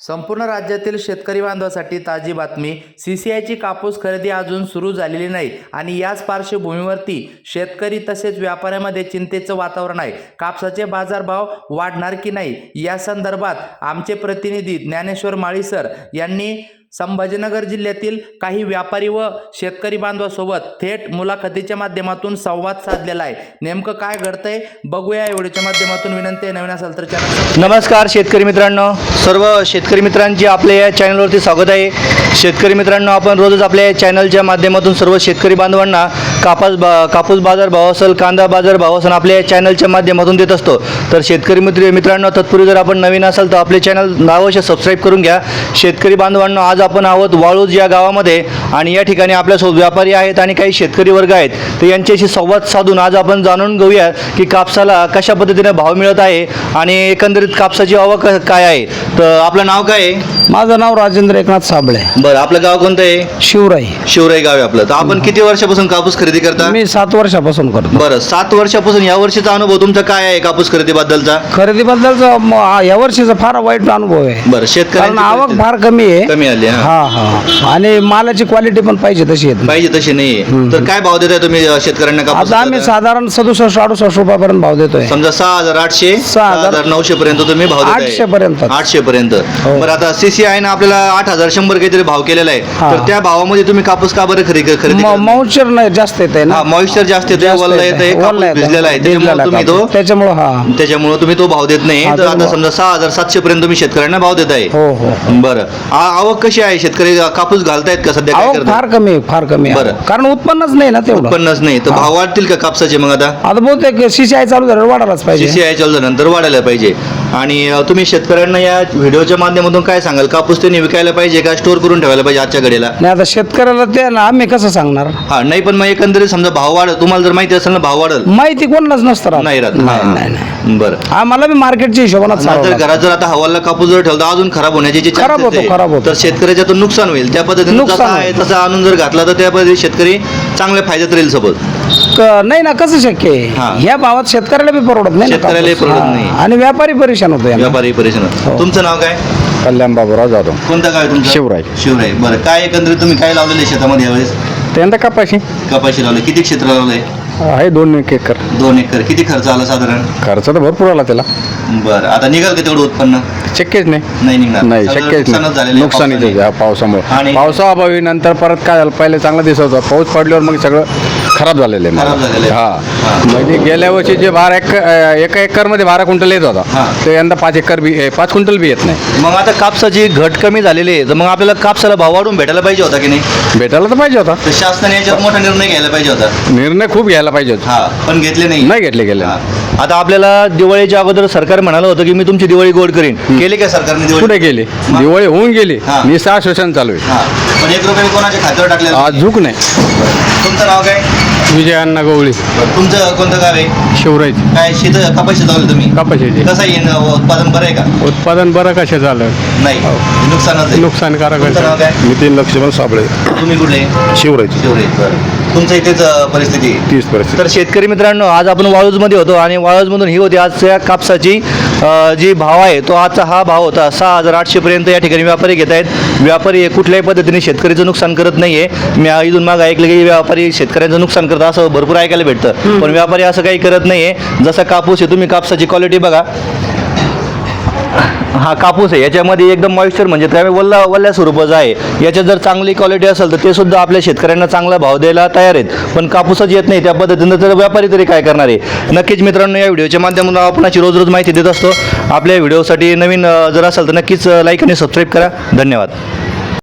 संपूर्ण राज्यातील शेतकरी बांधवासाठी ताजी बातमी. सी सी आयची कापूस खरेदी अजून सुरू झालेली नाही आणि याच पार्श्वभूमीवरती शेतकरी तसेच व्यापाऱ्यामध्ये चिंतेचं वातावरण आहे. कापसाचे बाजारभाव वाढणार की नाही? या संदर्भात आमचे प्रतिनिधी ज्ञानेश्वर माळी सर यांनी संभाजीनगर जिल्ह्यातील काही व्यापारी व शेतकरी बांधवासोबत थेट मुलाखतीच्या माध्यमातून संवाद साधलेला आहे. नेमकं काय घडतंय? बघूया एवढ्याच्या माध्यमातून विनंती आहे. नवीन असाल तर चॅनल नमस्कार शेतकरी मित्रांनो. सर्व शेतकरी मित्रांचे आपल्या या चॅनलवरती स्वागत आहे. शेतकरी मित्रांनो आपण रोजच आपल्या या चॅनलच्या माध्यमातून सर्व शेतकरी बांधवांना कापास बा कापूस बाजार भाव असेल कांदा बाजार भाव असेल आपल्या या चॅनलच्या माध्यमातून देत असतो. तर शेतकरी मित्र मित्रांनो तत्पूर्वी जर आपण नवीन असाल तर आपले चॅनल अवश्य सबस्क्राईब करून घ्या. शेतकरी बांधवांनो आज आपण आहोत वाळूज या गावामध्ये आणि या ठिकाणी आपल्यासोबत व्यापारी आहेत आणि काही शेतकरी वर्ग आहेत. तर यांच्याशी संवाद साधून आज आपण जाणून घेऊया की कापसाला कशा पद्धतीने भाव मिळत आहे आणि एकंदरीत कापसाची आवक काय आहे. तर आपलं नाव काय आहे? माझं नाव राजेंद्र एकनाथ साबळे. बरं आपलं गाव कोणतं आहे? शिवराई. शिवराई गाव आहे आपलं. तर आपण किती वर्षापासून कापूस खरेदी करता? मी सात वर्षापासून करतो. बरं सात वर्षापासून या वर्षीचा अनुभव तुमचा काय आहे कापूस खरेदीबद्दलचा? खरेदीबद्दलचा म- या वर्षीचा फार वाईट अनुभव आहे. बरं कारण आवक फार कमी आहे. कमी आली हा. हा हा. आणि मालाची क्वालिटी पण पाहिजे तशी येत नाही. पाहिजे तशी नाही तर काय भाव देताय तुम्ही अं, शेतकऱ्यांना कापूस आता आम्ही साधारण सदुसष्ट अडुसष्ट रुपयापर्यंत भाव देतोय. समजा सहा हजार आठशे सहा हजार- नऊशे पर्यंत तुम्ही भाव देताय. आठशे पर्यंत. आठशे पर्यंत. हो. बरं आता सीसीआय ना आपल्याला आठ हजार शंभर काहीतरी भाव केलेला आहे. हा. तर त्या भावामध्ये तुम्ही कापूस का बरं खरेदी खरेदी करता? मॉइश्चर नाही जास्त येते ना? हा मॉइश्चर जास्त येते जास्त वल्ला येतंय. येते वल्ला येतं. भिजलेला आहे. त्याच्यामुळे भिजलेला तुम्ही तो कापूस. त्याच्यामुळं हा. त्याच्यामुळे तुम्ही तो भाव देत नाही. हा, तर आता समजा सहा हजार सातशे पर्यंत तुम्ही शेतकऱ्यांना भाव देताय. हो हो. बरं. आ- आवक कशी आहे? शेतकरी कापूस घालतायत का सध्या? काय करताय फार कमी आहे फार कमी आहे. बरं. कारण उत्पन्नच नाही ना तेवढं. उत्पन्नच नाही. तर. भाव वाढतील का कापसाचे मग आता? आता बहुतेक सीसीआय चालू झाल्यावर वाढायलाच पाहिजे. सीसीआय नंतर वाढायला पाहिजे. आणि तुम्ही शेतकऱ्यांना या व्हिडिओच्या माध्यमातून काय सांगाल? कापूस त्यांनी विकायला पाहिजे का? स्टोर करून ठेवायला पाहिजे आजच्या घडीला? नाही आता शेतकऱ्याला ते आम्ही कसं सांगणार? हा नाही पण मग एकंदरीत समजा भाव वाढ तुम्हाला जर माहिती असेल ना भाव वाढल. माहिती कोणालाच नसतं राहत. नाही राहत. हा. नाही नाही बरं. आम्हाला बी मार्केटच्या हिशोबानं जर लागतं. घरात जर आता हवाला कापूस जर ठेवला अजून खराब होण्याची जी खराब chances होतो, आहे, खराब होतो. तर शेतकऱ्याच्या तो नुकसान होईल. त्या पद्धतीने नुकसान जसा आहे होईल. तसा आणून जर घातला तर त्या पद्धतीने शेतकरी चांगल्या फायद्यात राहील सोबत. क- नाही ना कसं शक्य हा. आहे ह्या भावात शेतकऱ्याला बी परवडत नाही ना शेतकऱ्यालाही कापूस. परवडत हा. नाही. आणि व्यापारी परेशान होतो यानं. व्यापारी परेशान हो. तुमचं नाव काय कल्याण बाबूराव जाधव कोणतं आहे तुमचं शिवराई. शिवराई बरं काय एकंदरीत तुम्ही काय लावलेलं आहे शेतामध्ये यावेळेस त्यांना कपाशी कपाशी लावले किती क्षेत्र लावलंय आहे दोन एक एकर. दोन एकर. किती खर्च आला साधारण? खर्च तर भरपूर आला त्याला. बरं. आता निघाल का तेवढं उत्पन्न? शक्यच नाही. नाही निघणार. नाही सगळं शक्यच नुकसानच नाही झालेलं आहे नुकसानीच पावसाने. आहे या पावसामुळे. आणि- पावसाअभावी नंतर परत काय झालं? पहिले चांगलं दिसत होतं. पाऊस पडल्यावर मग सगळं खराब झालेलं आहे खराब माल. झालेलं आहे. हा. हा. म्हणजे गेल्या वर्षी जे बारा एक एका एकरमध्ये बारा क्विंटल येत हा. होता ते यंदा पाच एकर बी पाच क्विंटल बी येत नाही. मग आता कापसाची घट कमी झालेली आहे तर मग आपल्याला कापसाला भाव वाढून भेटायला पाहिजे होता की नाही? भेटायला तर पाहिजे होता. तर शासनाने याच्यात मोठा निर्णय घ्यायला पाहिजे होता. निर्णय खूप घ्यायला पाहिजे होते. हा पण घेतले नाही. नाही घेतले गेले. हा. आता आपल्याला दिवाळीच्या अगोदर सरकार म्हणालं होतं की मी तुमची दिवाळी गोड करीन. केली का सरकारने दिवाळी? कुठे गेले मग? दिवाळी होऊन गेली. हा. निसा श्वसन चालू आहे. हा. पण एक रुपये कोणाच्या खात्यावर टाकलेलं आज झुक नाही. तुमचं नाव काय? विजय अण्णा गवळी. तुमचं कोणतं गाव आहे? शिवरायची काय शेत कपाशी लावलं तुम्ही? कपाशीचे. कसं आहे? न- उत्पादन बरं आहे का? उत्पादन बरं कशा झालं? नाही. नुकसानच आहे. नुकसानकारक तुमचं नाव काय? नितीन लक्ष्मण साबळे. तुम्ही कुठले? शिवरायची शिवरे बरं. तुमच्या इथेच अं, परिस्थिती? आहे. तीस परिस्थिती. तर शेतकरी मित्रांनो आज आपण वाळूजमध्ये होतो आणि वाळूजमधून ही होती आजच्या कापसाची जी भाव आहे तो आजचा हा भाव होता सहा हजार आठशेपर्यंत या ठिकाणी व्यापारी घेत आहेत. व्यापारी हे कुठल्याही पद्धतीने शेतकरीचं नुकसान करत नाही आहे मी इथून मागं ऐकलं की व्यापारी शेतकऱ्यांचं नुकसान करतात असं भरपूर ऐकायला भेटतं. पण व्यापारी असं काही करत नाही आहे जसा कापूस आहे तुम्ही कापसाची क्वालिटी बघा. हा कापूस आहे. याच्यामध्ये एकदम मॉइश्चर म्हणजे त्यामुळे वल्ला वल्ल्या स्वरूपाचं आहे. याच्यात जर चांगली क्वालिटी असेल तर ते सुद्धा आपल्या शेतकऱ्यांना चांगला भाव द्यायला तयार आहेत. पण कापूसच येत नाही. त्या पद्धतीनं तर व्यापारी तरी काय करणार आहे? नक्कीच मित्रांनो या व्हिडिओच्या माध्यमातून आपण अशी रोज रोज माहिती देत असतो. आपल्या व्हिडिओसाठी नवीन जर असेल तर नक्कीच लाईक आणि सबस्क्राईब करा. धन्यवाद.